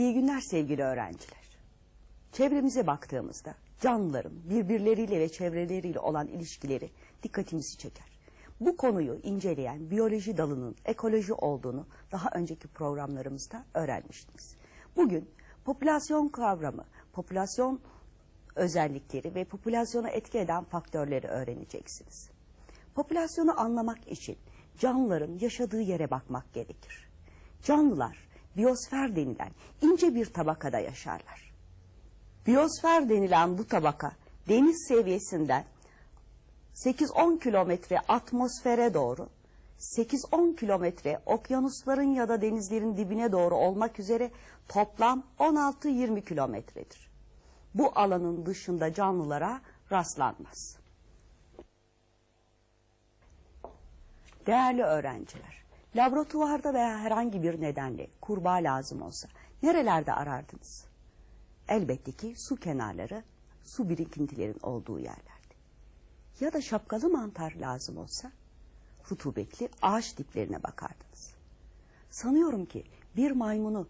İyi günler sevgili öğrenciler. Çevremize baktığımızda canlıların birbirleriyle ve çevreleriyle olan ilişkileri dikkatimizi çeker. Bu konuyu inceleyen biyoloji dalının ekoloji olduğunu daha önceki programlarımızda öğrenmiştiniz. Bugün popülasyon kavramı, popülasyon özellikleri ve popülasyonu etki eden faktörleri öğreneceksiniz. Popülasyonu anlamak için canlıların yaşadığı yere bakmak gerekir. Canlılar biyosfer denilen ince bir tabakada yaşarlar. Biyosfer denilen bu tabaka deniz seviyesinden 8-10 kilometre atmosfere doğru, 8-10 kilometre okyanusların ya da denizlerin dibine doğru olmak üzere toplam 16-20 kilometredir. Bu alanın dışında canlılara rastlanmaz. Değerli öğrenciler, laboratuvarda veya herhangi bir nedenle kurbağa lazım olsa nerelerde arardınız? Elbette ki su kenarları, su birikintilerin olduğu yerlerde. Ya da şapkalı mantar lazım olsa rutubetli ağaç diplerine bakardınız. Sanıyorum ki bir maymunu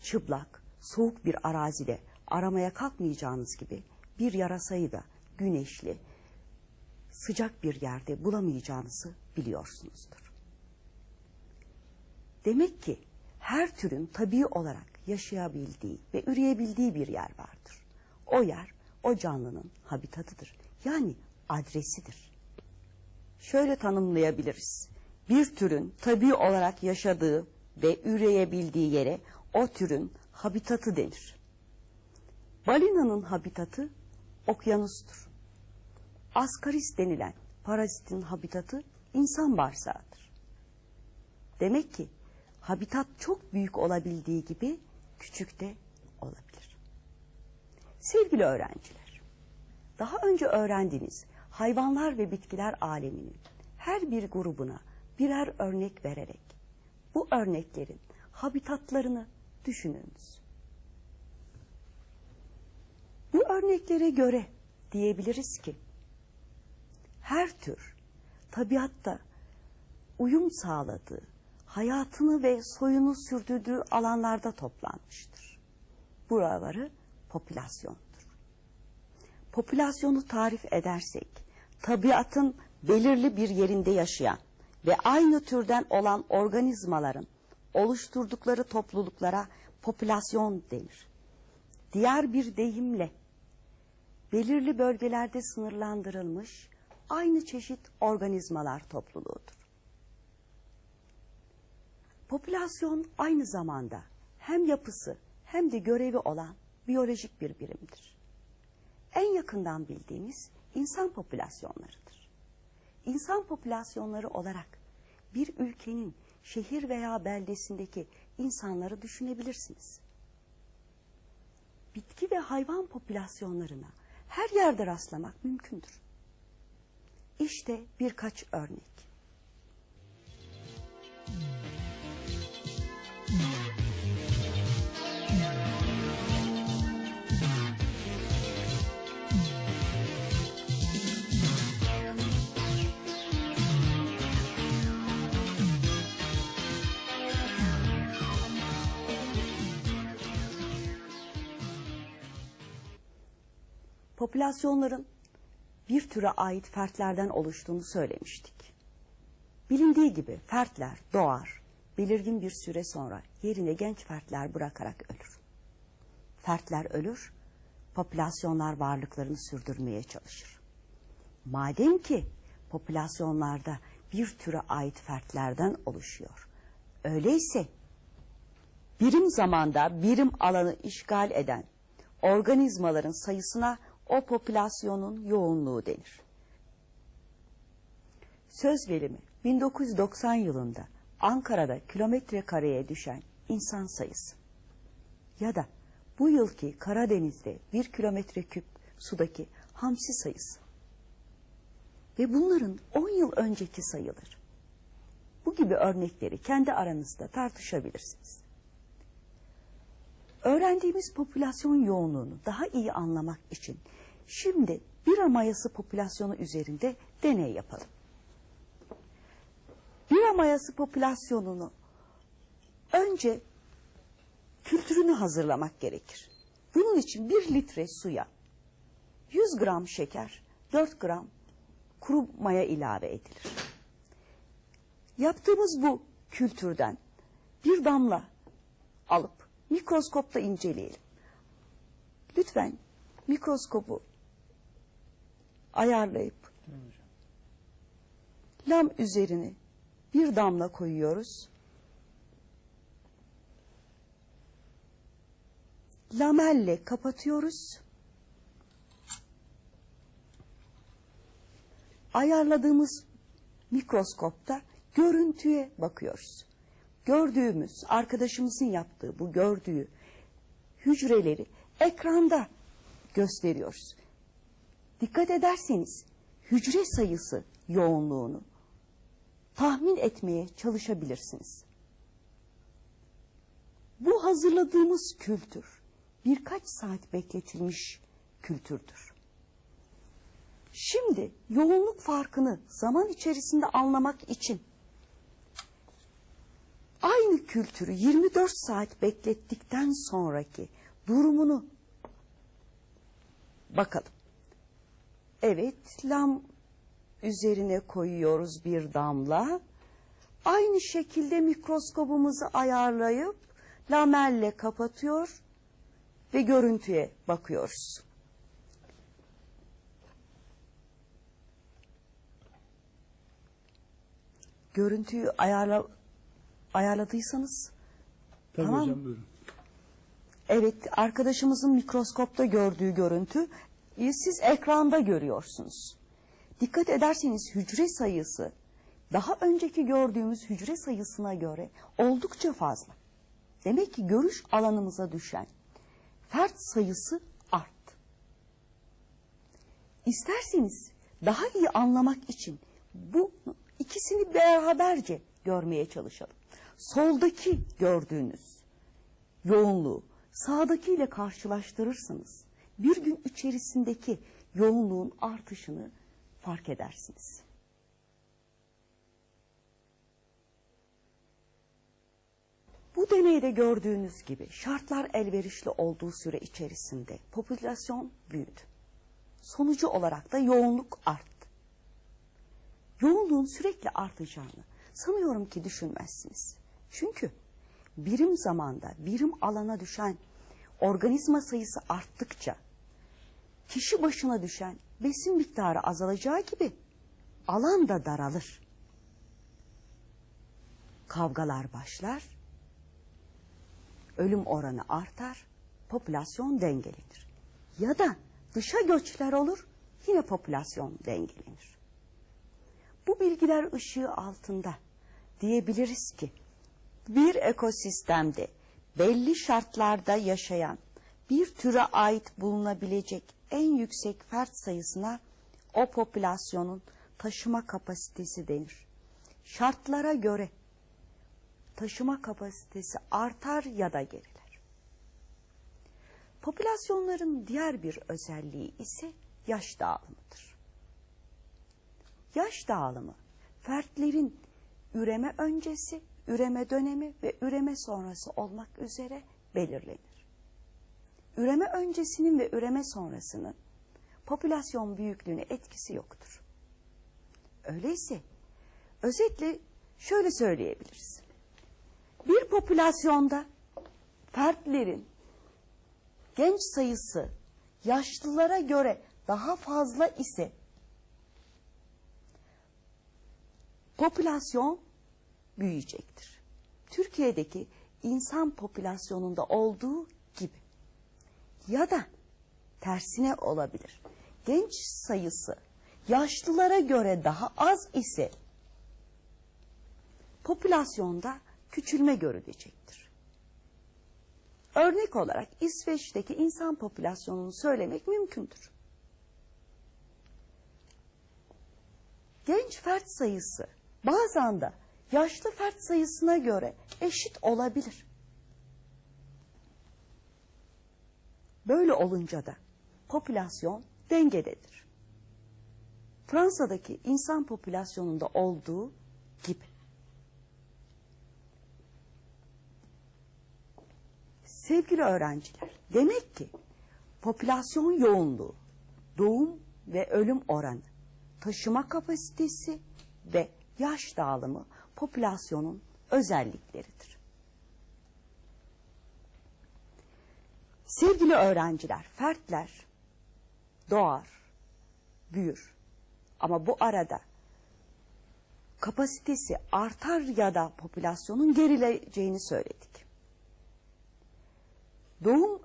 çıplak, soğuk bir arazide aramaya kalkmayacağınız gibi bir yarasayı da güneşli, sıcak bir yerde bulamayacağınızı biliyorsunuzdur. Demek ki her türün tabii olarak yaşayabildiği ve üreyebildiği bir yer vardır. O yer o canlının habitatıdır. Yani adresidir. Şöyle tanımlayabiliriz. Bir türün tabii olarak yaşadığı ve üreyebildiği yere o türün habitatı denir. Balinanın habitatı okyanustur. Askaris denilen parazitin habitatı insan bağırsağıdır. Demek ki habitat çok büyük olabildiği gibi küçük de olabilir. Sevgili öğrenciler, daha önce öğrendiğiniz hayvanlar ve bitkiler aleminin her bir grubuna birer örnek vererek bu örneklerin habitatlarını düşününüz. Bu örneklere göre diyebiliriz ki her tür tabiatta uyum sağladığı, hayatını ve soyunu sürdürdüğü alanlarda toplanmıştır. Buraları popülasyondur. Popülasyonu tarif edersek, tabiatın belirli bir yerinde yaşayan ve aynı türden olan organizmaların oluşturdukları topluluklara popülasyon denir. Diğer bir deyimle belirli bölgelerde sınırlandırılmış aynı çeşit organizmalar topluluğudur. Popülasyon aynı zamanda hem yapısı hem de görevi olan biyolojik bir birimdir. En yakından bildiğimiz insan popülasyonlarıdır. İnsan popülasyonları olarak bir ülkenin şehir veya beldesindeki insanları düşünebilirsiniz. Bitki ve hayvan popülasyonlarına her yerde rastlamak mümkündür. İşte birkaç örnek. Popülasyonların bir türe ait fertlerden oluştuğunu söylemiştik. Bilindiği gibi fertler doğar, belirgin bir süre sonra yerine genç fertler bırakarak ölür. Fertler ölür, popülasyonlar varlıklarını sürdürmeye çalışır. Madem ki popülasyonlarda bir türe ait fertlerden oluşuyor, öyleyse birim zamanda birim alanı işgal eden organizmaların sayısına o popülasyonun yoğunluğu denir. Söz verimi 1990 yılında Ankara'da kilometre kareye düşen insan sayısı ya da bu yılki Karadeniz'de bir kilometre küp sudaki hamsi sayısı ve bunların 10 yıl önceki sayıları. Bu gibi örnekleri kendi aranızda tartışabilirsiniz. Öğrendiğimiz popülasyon yoğunluğunu daha iyi anlamak için şimdi bira mayası popülasyonu üzerinde deney yapalım. Bira mayası popülasyonunu önce kültürünü hazırlamak gerekir. Bunun için bir litre suya 100 gram şeker, 4 gram kuru maya ilave edilir. Yaptığımız bu kültürden bir damla alıp mikroskopta inceleyelim. Lütfen mikroskopu ayarlayıp lam üzerine bir damla koyuyoruz. Lamelle kapatıyoruz. Ayarladığımız mikroskopta görüntüye bakıyoruz. Gördüğümüz, arkadaşımızın yaptığı bu gördüğü hücreleri ekranda gösteriyoruz. Dikkat ederseniz hücre sayısı yoğunluğunu tahmin etmeye çalışabilirsiniz. Bu hazırladığımız kültür birkaç saat bekletilmiş kültürdür. Şimdi yoğunluk farkını zaman içerisinde anlamak için aynı kültürü 24 saat beklettikten sonraki durumunu bakalım. Evet, lam üzerine koyuyoruz bir damla. Aynı şekilde mikroskobumuzu ayarlayıp lamelle kapatıyor ve görüntüye bakıyoruz. Görüntüyü ayarla, ayarladıysanız Tabii Tamam. hocam buyurun. Evet, arkadaşımızın mikroskopta gördüğü görüntü siz ekranda görüyorsunuz. Dikkat ederseniz hücre sayısı daha önceki gördüğümüz hücre sayısına göre oldukça fazla. Demek ki görüş alanımıza düşen fert sayısı arttı. İsterseniz daha iyi anlamak için bu ikisini beraberce görmeye çalışalım. Soldaki gördüğünüz yoğunluğu sağdakiyle karşılaştırırsanız bir gün içerisindeki yoğunluğun artışını fark edersiniz. Bu deneyde gördüğünüz gibi şartlar elverişli olduğu süre içerisinde popülasyon büyüdü. Sonucu olarak da yoğunluk arttı. Yoğunluğun sürekli artacağını sanıyorum ki düşünmezsiniz. Çünkü birim zamanda birim alana düşen organizma sayısı arttıkça kişi başına düşen besin miktarı azalacağı gibi alan da daralır. Kavgalar başlar, ölüm oranı artar, popülasyon dengelenir. Ya da dışa göçler olur, yine popülasyon dengelenir. Bu bilgiler ışığı altında diyebiliriz ki bir ekosistemde belli şartlarda yaşayan bir türe ait bulunabilecek en yüksek fert sayısına o popülasyonun taşıma kapasitesi denir. Şartlara göre taşıma kapasitesi artar ya da geriler. Popülasyonların diğer bir özelliği ise yaş dağılımıdır. Yaş dağılımı fertlerin üreme öncesi, üreme dönemi ve üreme sonrası olmak üzere belirlenir. Üreme öncesinin ve üreme sonrasının popülasyon büyüklüğüne etkisi yoktur. Öyleyse özetle şöyle söyleyebiliriz. Bir popülasyonda fertlerin genç sayısı yaşlılara göre daha fazla ise popülasyon büyüyecektir. Türkiye'deki insan popülasyonunda olduğu ya da tersine olabilir. Genç sayısı yaşlılara göre daha az ise popülasyonda küçülme görülecektir. Örnek olarak İsveç'teki insan popülasyonunu söylemek mümkündür. Genç fert sayısı bazen de yaşlı fert sayısına göre eşit olabilir. Böyle olunca da popülasyon dengededir. Fransa'daki insan popülasyonunda olduğu gibi. Sevgili öğrenciler, demek ki popülasyon yoğunluğu, doğum ve ölüm oranı, taşıma kapasitesi ve yaş dağılımı popülasyonun özellikleridir. Sevgili öğrenciler, fertler doğar, büyür. Ama bu arada kapasitesi artar ya da popülasyonun gerileceğini söyledik. Doğum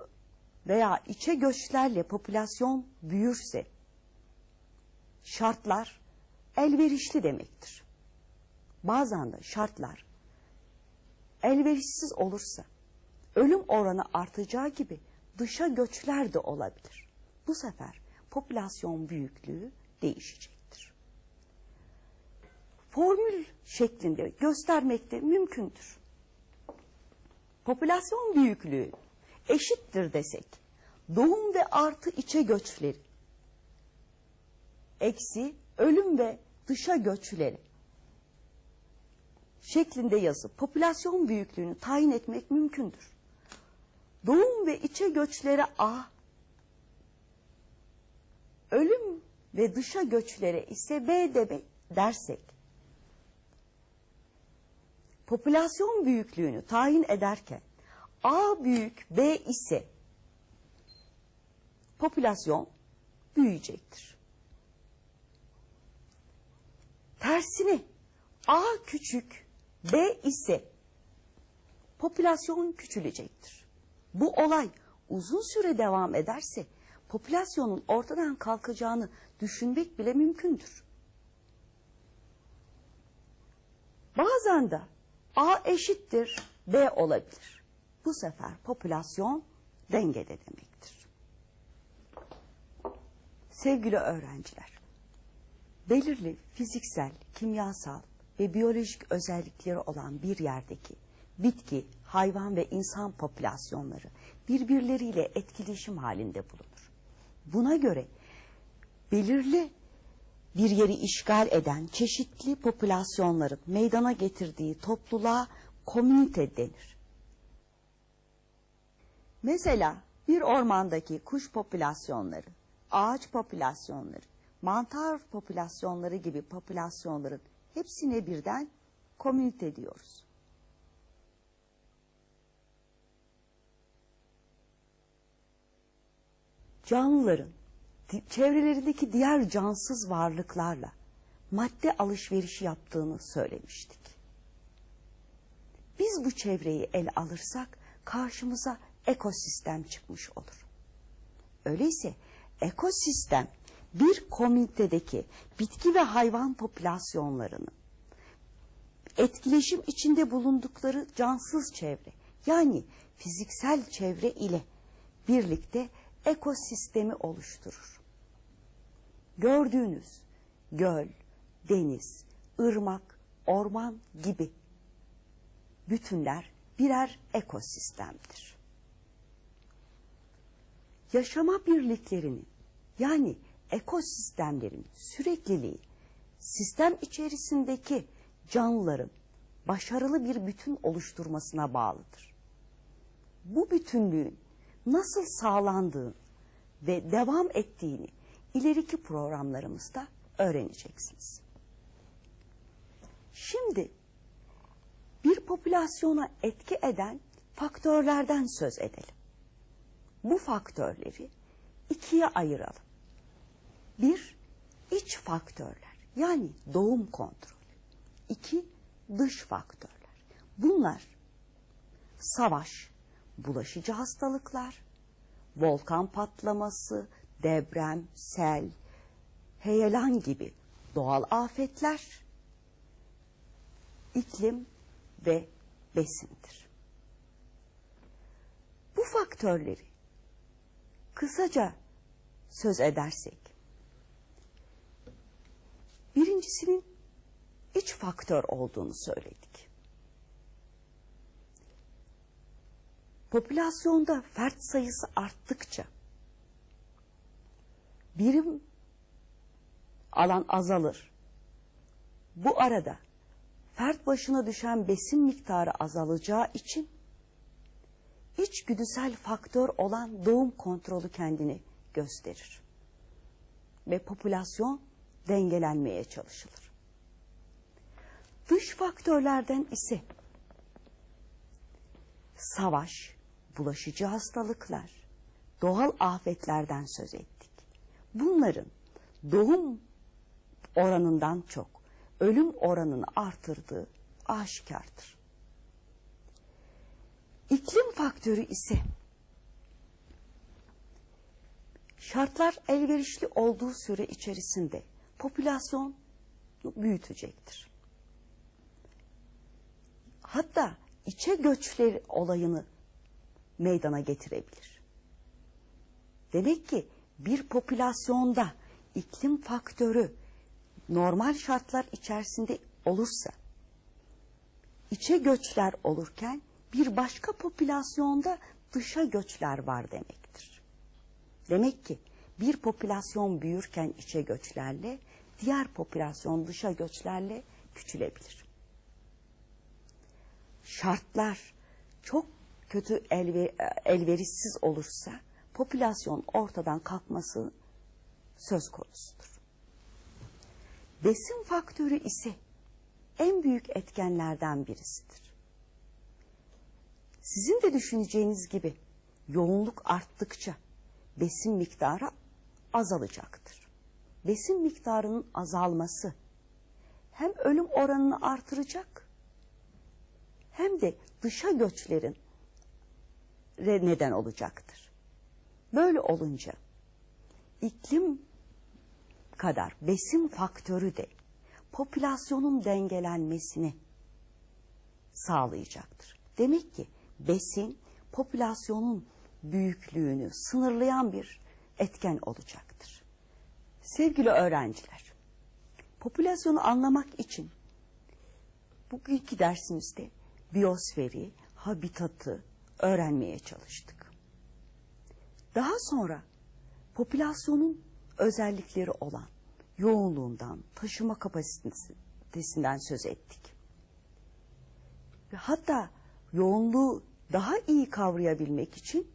veya içe göçlerle popülasyon büyürse şartlar elverişli demektir. Bazen de şartlar elverişsiz olursa ölüm oranı artacağı gibi dışa göçler de olabilir. Bu sefer popülasyon büyüklüğü değişecektir. Formül şeklinde göstermek de mümkündür. Popülasyon büyüklüğü eşittir desek, doğum ve artı içe göçleri, eksi ölüm ve dışa göçleri şeklinde yazıp popülasyon büyüklüğünü tayin etmek mümkündür. Doğum ve içe göçlere A, ölüm ve dışa göçlere ise B de dersek, popülasyon büyüklüğünü tayin ederken A büyük B ise popülasyon büyüyecektir. Tersine A küçük B ise popülasyon küçülecektir. Bu olay uzun süre devam ederse popülasyonun ortadan kalkacağını düşünmek bile mümkündür. Bazen de A eşittir B olabilir. Bu sefer popülasyon dengede demektir. Sevgili öğrenciler, belirli fiziksel, kimyasal ve biyolojik özellikleri olan bir yerdeki bitki, hayvan ve insan popülasyonları birbirleriyle etkileşim halinde bulunur. Buna göre belirli bir yeri işgal eden çeşitli popülasyonların meydana getirdiği topluluğa komünite denir. Mesela bir ormandaki kuş popülasyonları, ağaç popülasyonları, mantar popülasyonları gibi popülasyonların hepsine birden komünite diyoruz. Canlıların çevrelerindeki diğer cansız varlıklarla madde alışverişi yaptığını söylemiştik. Biz bu çevreyi el alırsak karşımıza ekosistem çıkmış olur. Öyleyse ekosistem bir komünitedeki bitki ve hayvan popülasyonlarının etkileşim içinde bulundukları cansız çevre yani fiziksel çevre ile birlikte ekosistemi oluşturur. Gördüğünüz göl, deniz, ırmak, orman gibi bütünler birer ekosistemdir. Yaşama birliklerinin yani ekosistemlerin sürekliliği sistem içerisindeki canlıların başarılı bir bütün oluşturmasına bağlıdır. Bu bütünlüğün nasıl sağlandığı ve devam ettiğini ileriki programlarımızda öğreneceksiniz. Şimdi bir popülasyona etki eden faktörlerden söz edelim. Bu faktörleri ikiye ayıralım. Bir, iç faktörler yani doğum kontrolü. İki, dış faktörler. Bunlar savaş, bulaşıcı hastalıklar, volkan patlaması, deprem, sel, heyelan gibi doğal afetler, iklim ve besindir. Bu faktörleri kısaca söz edersek, birincisinin iç faktör olduğunu söyledik. Popülasyonda fert sayısı arttıkça birim alan azalır. Bu arada fert başına düşen besin miktarı azalacağı için içgüdüsel faktör olan doğum kontrolü kendini gösterir. Ve popülasyon dengelenmeye çalışılır. Dış faktörlerden ise savaş, bulaşıcı hastalıklar, doğal afetlerden söz ettik. Bunların doğum oranından çok ölüm oranını artırdığı aşikardır. İklim faktörü ise şartlar elverişli olduğu süre içerisinde popülasyon büyütecektir. Hatta içe göçleri olayını meydana getirebilir. Demek ki bir popülasyonda iklim faktörü normal şartlar içerisinde olursa içe göçler olurken bir başka popülasyonda dışa göçler var demektir. Demek ki bir popülasyon büyürken içe göçlerle diğer popülasyon dışa göçlerle küçülebilir. Şartlar çok kötü elver, elverişsiz olursa popülasyon ortadan kalkması söz konusudur. Besin faktörü ise en büyük etkenlerden birisidir. Sizin de düşüneceğiniz gibi yoğunluk arttıkça besin miktarı azalacaktır. Besin miktarının azalması hem ölüm oranını artıracak hem de dışa göçlerin neden olacaktır. Böyle olunca iklim kadar besin faktörü de popülasyonun dengelenmesini sağlayacaktır. Demek ki besin popülasyonun büyüklüğünü sınırlayan bir etken olacaktır. Sevgili öğrenciler, popülasyonu anlamak için bugünkü dersimizde biyosferi, habitatı öğrenmeye çalıştık. Daha sonra popülasyonun özellikleri olan yoğunluğundan, taşıma kapasitesinden söz ettik. Hatta yoğunluğu daha iyi kavrayabilmek için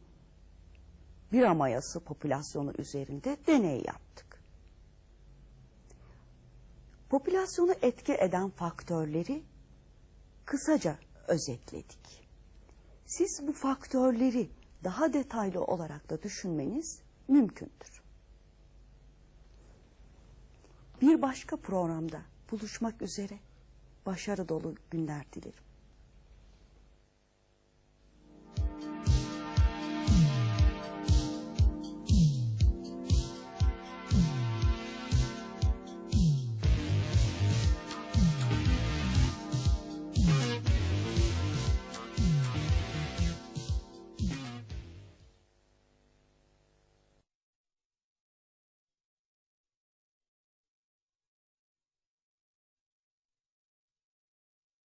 bir amayası popülasyonu üzerinde deney yaptık. Popülasyonu etki eden faktörleri kısaca özetledik. Siz bu faktörleri daha detaylı olarak da düşünmeniz mümkündür. Bir başka programda buluşmak üzere başarı dolu günler dilerim.